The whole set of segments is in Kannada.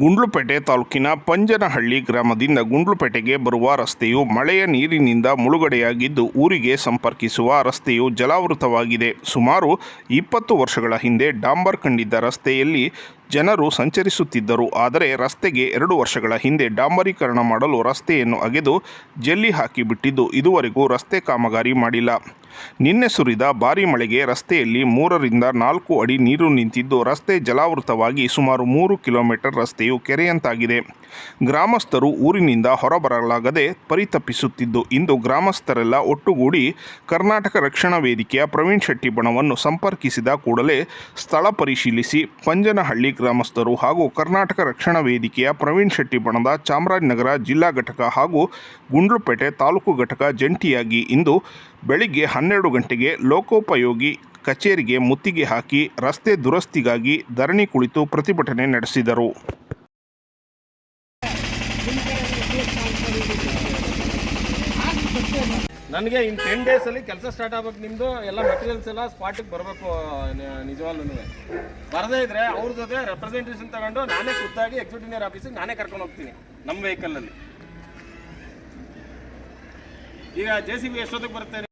ಗುಂಡ್ಲುಪೇಟೆ ತಾಲೂಕಿನ ಪಂಜನಹಳ್ಳಿ ಗ್ರಾಮದಿಂದ ಗುಂಡ್ಲುಪೇಟೆಗೆ ಬರುವ ರಸ್ತೆಯು ಮಳೆಯ ನೀರಿನಿಂದ ಮುಳುಗಡೆಯಾಗಿದ್ದು ಊರಿಗೆ ಸಂಪರ್ಕಿಸುವ ರಸ್ತೆಯು ಜಲಾವೃತವಾಗಿದೆ. ಸುಮಾರು ಇಪ್ಪತ್ತು ವರ್ಷಗಳ ಹಿಂದೆ ಡಾಂಬರ್ ಕಂಡಿದ್ದ ರಸ್ತೆಯಲ್ಲಿ ಜನರು ಸಂಚರಿಸುತ್ತಿದ್ದರು. ಆದರೆ ರಸ್ತೆಗೆ ಎರಡು ವರ್ಷಗಳ ಹಿಂದೆ ಡಾಂಬರೀಕರಣ ಮಾಡಲು ರಸ್ತೆಯನ್ನು ಅಗೆದು ಜಲ್ಲಿ ಹಾಕಿಬಿಟ್ಟಿದ್ದು ಇದುವರೆಗೂ ರಸ್ತೆ ಕಾಮಗಾರಿ ಮಾಡಿಲ್ಲ. ನಿನ್ನೆ ಸುರಿದ ಭಾರೀ ಮಳೆಗೆ ರಸ್ತೆಯಲ್ಲಿ ಮೂರರಿಂದ ನಾಲ್ಕು ಅಡಿ ನೀರು ನಿಂತಿದ್ದು ರಸ್ತೆ ಜಲಾವೃತವಾಗಿ ಸುಮಾರು ಮೂರು ಕಿಲೋಮೀಟರ್ ರಸ್ತೆಯು ಕೆರೆಯಂತಾಗಿದೆ. ಗ್ರಾಮಸ್ಥರು ಊರಿನಿಂದ ಹೊರಬರಲಾಗದೆ ಪರಿತಪಿಸುತ್ತಿದ್ದು, ಇಂದು ಗ್ರಾಮಸ್ಥರೆಲ್ಲ ಒಟ್ಟುಗೂಡಿ ಕರ್ನಾಟಕ ರಕ್ಷಣಾ ವೇದಿಕೆಯ ಪ್ರವೀಣ್ ಶೆಟ್ಟಿ ಬಣವನ್ನು ಸಂಪರ್ಕಿಸಿದ ಕೂಡಲೇ ಸ್ಥಳ ಪರಿಶೀಲಿಸಿ ಪಂಜನಹಳ್ಳಿ ಗ್ರಾಮಸ್ಥರು ಹಾಗೂ ಕರ್ನಾಟಕ ರಕ್ಷಣಾ ವೇದಿಕೆಯ ಪ್ರವೀಣ್ ಶೆಟ್ಟಿ ಬಣದ ಚಾಮರಾಜನಗರ ಜಿಲ್ಲಾ ಘಟಕ ಹಾಗೂ ಗುಂಡ್ಲುಪೇಟೆ ತಾಲೂಕು ಘಟಕ ಜಂಟಿಯಾಗಿ ಇಂದು ಬೆಳಿಗ್ಗೆ ಹನ್ನೆರಡು ಗಂಟೆಗೆ ಲೋಕೋಪಯೋಗಿ ಕಚೇರಿಗೆ ಮುತ್ತಿಗೆ ಹಾಕಿ ರಸ್ತೆ ದುರಸ್ತಿಗಾಗಿ ಧರಣಿ ಕುಳಿತು ಪ್ರತಿಭಟನೆ ನಡೆಸಿದರು. ನನಗೆ ಇನ್ ಟೆನ್ ಡೇಸಲ್ಲಿ ಕೆಲಸ ಸ್ಟಾರ್ಟ್ ಆಗ್ಬೇಕು ನಿಮ್ಮದು ಎಲ್ಲ ಮೆಟೀರಿಯಲ್ಸ್ ಎಲ್ಲ ಸ್ಪಾಟಿಗೆ ಬರಬೇಕು ನಿಜವಾಗ್ಲೂ ಬರದೇ ಇದ್ರೆ ಅವ್ರ ಜೊತೆ ರೆಪ್ರೆಸೆಂಟೇಷನ್ ತಗೊಂಡು ನಾನೇ ಖುದ್ದಾಗಿ ಎಕ್ಸಿಕ್ಯೂಟಿವ್ ಆಫೀಸಿಗೆ ನಾನೇ ಕರ್ಕೊಂಡು ಹೋಗ್ತೀನಿ ನಮ್ಮ ವೆಹಿಕಲಲ್ಲಿ ಈಗ ಜೆ ಸಿ ಬಿ ಎಷ್ಟೊತ್ತಿಗೆ ಬರ್ತೇನೆ?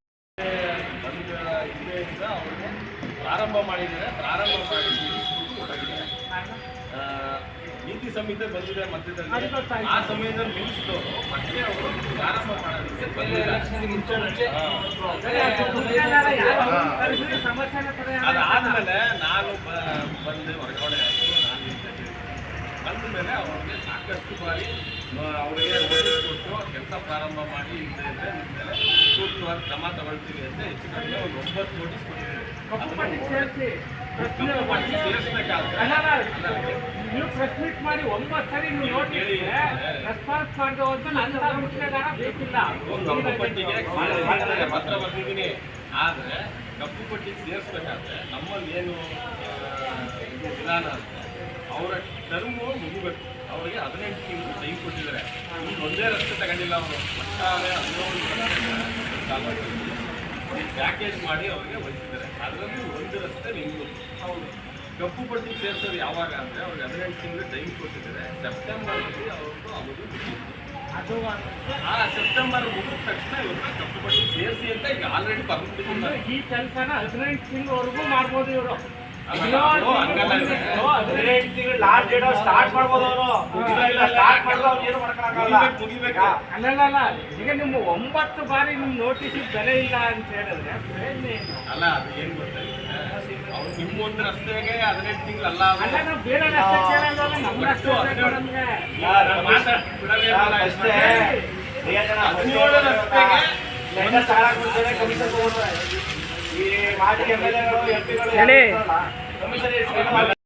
ಪ್ರಾರಂಭ ಮಾಡಿದ್ದಾರೆ, ಪ್ರಾರಂಭ ಮಾಡಿ ನೀತಿ ಸಂಹಿತೆ ಬಂದಿದೆ ಮಧ್ಯದಲ್ಲಿ. ಆ ಸಮಯದಲ್ಲಿ ನಿಲ್ಲಿಸಿದವರು ಮತ್ತೆ ಅವರು ಪ್ರಾರಂಭ ಮಾಡೋದಕ್ಕೆ. ಅದಾದ್ಮೇಲೆ ನಾನು ಬ- ಬಂದು ಹೊರಗಡೆ. ಆಗಿ ನಾನು. ಬಂದ ಮೇಲೆ ಅವ್ರಿಗೆ ಸಾಕಷ್ಟು ಬಾರಿ ಅವರಿಗೆ ನೋಟಿಸ್ ಕೊಟ್ಟು ಕೆಲಸ ಪ್ರಾರಂಭ ಮಾಡಿ ಇಲ್ಲದೆ ಇದ್ರೆ ನಿಮ್ಮ ಮೇಲೆ ಸೂಕ್ತವಾಗಿ ಕ್ರಮ ತಗೊಳ್ತೀವಿ ಅಂತ ಹೆಚ್ಚು ಕಡಿಮೆ ಒಂದು ಒಂಬತ್ತು ನೋಟಿಸ್ ಕೊಟ್ಟಿದ್ದೀವಿ ನೀವು ಮೀಟ್ ಮಾಡಿ ಒಂಬತ್ತು ಸರಿ ನೀವು ನೋಡಿದ್ರೆ ರೆಸ್ಪಾನ್ಸ್ ಮಾಡೋ ಅಂತ ನನ್ನ ಮುಖ್ಯಗಾರ ಬೇಕಿಲ್ಲ ಒಂದು ಕಪ್ಪು ಪಟ್ಟಿ ಸೇರಿಸ್ಬೇಕಾದ್ರೆ ಆದರೆ ನಮ್ಮಲ್ಲಿ ಏನು ವಿಧಾನ ಅವರ ಟರ್ಮು ಮುಗಿಬೇಕು ಅವರಿಗೆ ಹದಿನೆಂಟು ತಿಂಗಳು ಟೈಮ್ ಕೊಟ್ಟಿದ್ದಾರೆ. ಒಂದೇ ರಸ್ತೆ ತಗೊಂಡಿಲ್ಲ ಅವರು. ಒಟ್ಟಾರೆ ಹದಿನೇಳು ಪ್ಯಾಕೇಜ್ ಮಾಡಿ ಅವರಿಗೆ ವಹಿಸಿದ್ದಾರೆ ಅದರಲ್ಲಿ ಒಂದು ರಸ್ತೆ ನಿಮ್ಮದು ಹೌದು. ಕಪ್ಪು ಪಟ್ಟಿ ಸೇರಿಸೋದು ಯಾವಾಗ ಅಂದರೆ ಅವ್ರಿಗೆ ಹದಿನೆಂಟು ತಿಂಗಳು ಟೈಮ್ ಕೊಟ್ಟಿದ್ದಾರೆ. ಸೆಪ್ಟೆಂಬರ್ನಲ್ಲಿ ಅವರು ಅವರು ಅದು ಆ ಸೆಪ್ಟೆಂಬರ್ ಮುಗಿದ ತಕ್ಷಣ ಇವ್ರನ್ನ ಕಪ್ಪು ಪಟ್ಟಿ ಸೇರಿಸಿ ಅಂತ ಈಗ ಆಲ್ರೆಡಿ ಬರ್ಬಿಟ್ಟಿದ್ದಾರೆ ಈ ಕೆಲಸನ ಹದಿನೆಂಟು ತಿಂಗಳವರೆಗೂ ಮಾಡ್ಬೋದು ಇವರು. ಸ್ಟಾರ್ಟ್ ಮಾಡ್ಬೋದು ಈಗ ನಿಮ್ಮ ಒಂಬತ್ತು ಬಾರಿ ನಿಮ್ಮ ನೋಟಿಸ್ ಬೆಲೆ ಇಲ್ಲ ಅಂತ ಹೇಳಿದ್ರೆ ಅಲ್ಲ ಅದು ಏನ್ ಅವ್ರು ನಿಮ್ಮ ಒಂದು ರಸ್ತೆಗೆ ಹದಿನೆಂಟು ತಿಂಗಳಲ್ಲ ಬೇರೆ ರಸ್ತೆ ಕೇಳೋದಲ್ಲ ನಮ್ಮ ರಸ್ತೆ ಬೇಕು ನಮ್ಗೆ ನಾನು ಮಾತಾಡ್- ಬಿಡೋದೇ ಇಲ್ಲ